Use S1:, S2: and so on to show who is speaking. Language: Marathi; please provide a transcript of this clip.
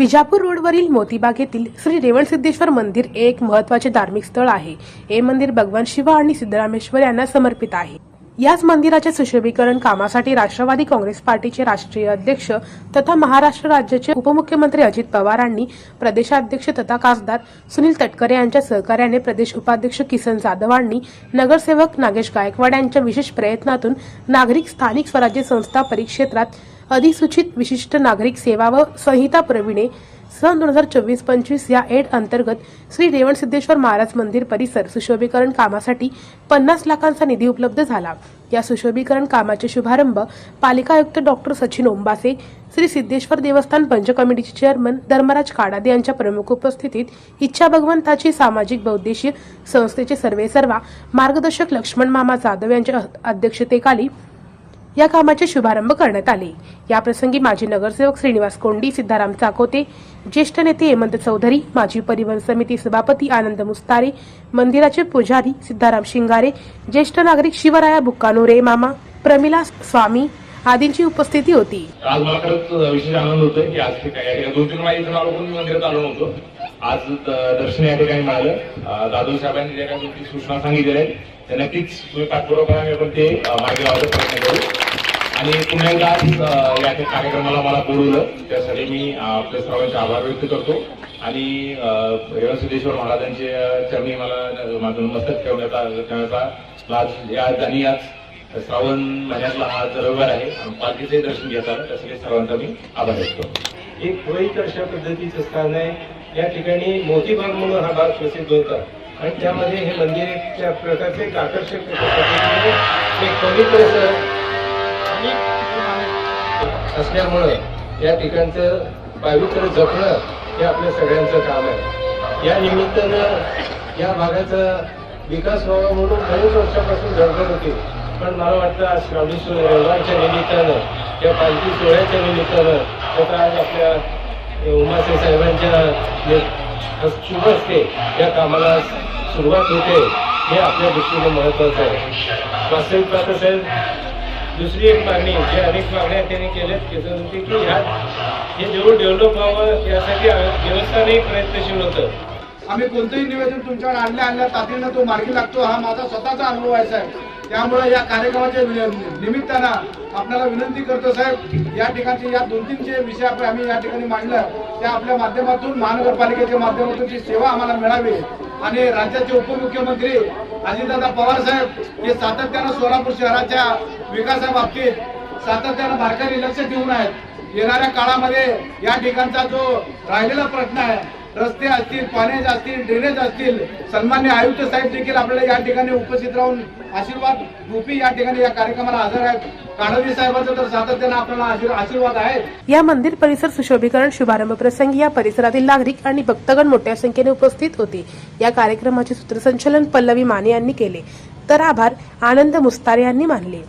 S1: विजापूर रोडवरील मोतीबाग येथील श्री रेवणसिद्धेश्वर मंदिर एक महत्त्वाचे धार्मिक स्थळ आहे. हे मंदिर भगवान शिवा आणि सिद्धरामेश्वर यांना समर्पित आहे. याच मंदिराच्या सुशोभीकरण कामासाठी राष्ट्रवादी काँग्रेस पार्टीचे राष्ट्रीय अध्यक्ष तथा महाराष्ट्र राज्याचे उपमुख्यमंत्री अजित पवारांनी प्रदेशाध्यक्ष तथा खासदार सुनील तटकरे यांच्या सहकार्याने प्रदेश उपाध्यक्ष किसन जाधवांनी नगरसेवक नागेश गायकवाड यांच्या विशेष प्रयत्नातून नागरिक स्थानिक स्वराज्य संस्था परिक्षेत्रात अधिसूचित विशिष्ट नागरिक सेवा व संहिता प्रविणे सन दोन हजार चोवीस पंचवीस या एड अंतर्गत श्री रेवणसिद्धेश्वर महाराज मंदिर परिसर सुशोभीकरण कामासाठी पन्नास लाखांचा निधी उपलब्ध झाला. या सुशोभीकरण कामाचे शुभारंभ पालिका आयुक्त डॉक्टर सचिन ओंबासे श्री सिद्धेश्वर देवस्थान पंच कमिटीचे चेअरमन धर्मराज काडादे यांच्या प्रमुख उपस्थितीत इच्छा भगवंताची सामाजिक बौद्धिशीय संस्थेचे सर्वेसर्वा मार्गदर्शक लक्ष्मण मामा जाधव यांच्या अध्यक्षतेखाली या कामाचे शुभारंभ करण्यात आले. याप्रसंगी माजी नगरसेवक श्रीनिवास कोंडी सिद्धाराम चाकोते ज्येष्ठ नेते हेमंत चौधरी माजी परिवहन समिती सभापती आनंद मुस्तारे मंदिराचे पुजारी सिद्धाराम शिंगारे ज्येष्ठ नागरिक शिवराया बुक्कानोरे मामा प्रमिला स्वामी आदींची उपस्थिती होती.
S2: आज मला खरंच विशेष आनंद होतोय की आज दोन तीन वेळा मंदिरात आलो होतो आज दर्शन या ठिकाणी मिळालं. दादू साहेबांनी ज्या काही गोष्टी सूचना सांगितलेल्या आहेत त्या नक्कीच तुम्ही पाठपुरावा आपण ते मार्गी लावायचा प्रयत्न करू. आणि पुन्हा एकदा आज या कार्यक्रमाला मला बोलवलं त्यासाठी मी आपल्या सर्वांचे आभार व्यक्त करतो. आणि रेवणसिद्धेश्वर महाराजांचे अं, चरणी मला माझं मस्तक ठेवण्याचा ठेवण्याचा आज या आणि आज श्रावण महिन्यातला हा आज रविवार आहे पालखीचे दर्शन घेताना आलं. त्यासाठी सर्वांचा मी आभार व्यक्त करतो.
S3: एक होळीत अशा पद्धतीचं स्थान आहे. या ठिकाणी मोतीबाग म्हणून हा भाग प्रसिद्ध होता. आणि त्यामध्ये हे मंदिर एक त्या प्रकारचे एक आकर्षक म्हणजे एक पवित्र असल्यामुळे असल्यामुळं या ठिकाणचं पावित्र्य जपणं हे आपल्या सगळ्यांचं काम आहे. या निमित्तानं या भागाचा विकास व्हावा म्हणून बरेच वर्षापासून धडपड होती. पण मला वाटतं आज श्रावणी रविवारच्या निमित्तानं या पालखी सोहळ्याच्या निमित्तानं तथा आज आपल्या उमासे साहेबांच्या शुभ असते या कामाला सुरुवात होते हे आपल्या दृष्टीने महत्वाचं आहे. वास्तविक पाहता साहेब दुसरी एक मागणी जी अनेक मागण्या त्यांनी केल्यात त्याचं होती की ह्या हे जेवढं डेव्हलप व्हावं यासाठी व्यवस्थाने प्रयत्नशील होतं.
S4: आम्ही कोणतंही निवेदन तुमच्याकडे आणल्या आणल्या तातडीनं तो मार्गी लागतो हा माझा स्वतःचा अनुभव आहे साहेब. त्यामुळे या कार्यक्रमाच्या निमित्तानं आपल्याला विनंती करतो साहेब या ठिकाणचे या दोन तीन जे विषय आपण आम्ही या ठिकाणी मांडलं. त्या आपल्या माध्यमातून महानगरपालिकेच्या माध्यमातून जी सेवा आम्हाला मिळावी आणि राज्याचे उपमुख्यमंत्री अजितदादा पवार साहेब हे सातत्यानं सोलापूर शहराच्या विकासाबाबतीत सातत्यानं बारकाई लक्ष देऊन आहेत. येणाऱ्या काळामध्ये या ठिकाणचा जो राहिलेला प्रश्न आहे रस्ते असतील पाण्याचे असतील ड्रेनेज असतील सन्मान्य आयुक्त साहेब देखील आपल्याला या ठिकाणी उपस्थित राहून आशीर्वाद रूपी या ठिकाणी या कार्यक्रमाला हजर आहेत. काळवी साहेबांचा तर सातत्यानं आपल्याला आशीर्वाद आहे
S1: या मंदिर परिसर सुशोभीकरण शुभारंभ प्रसंगी या परिसरातील नागरिक आणि भक्तगण मोठ्या संख्येने उपस्थित होते. या कार्यक्रमाचे सूत्रसंचलन पल्लवी माने यांनी केले. तर आभार आनंद मुस्तारे यांनी मानले.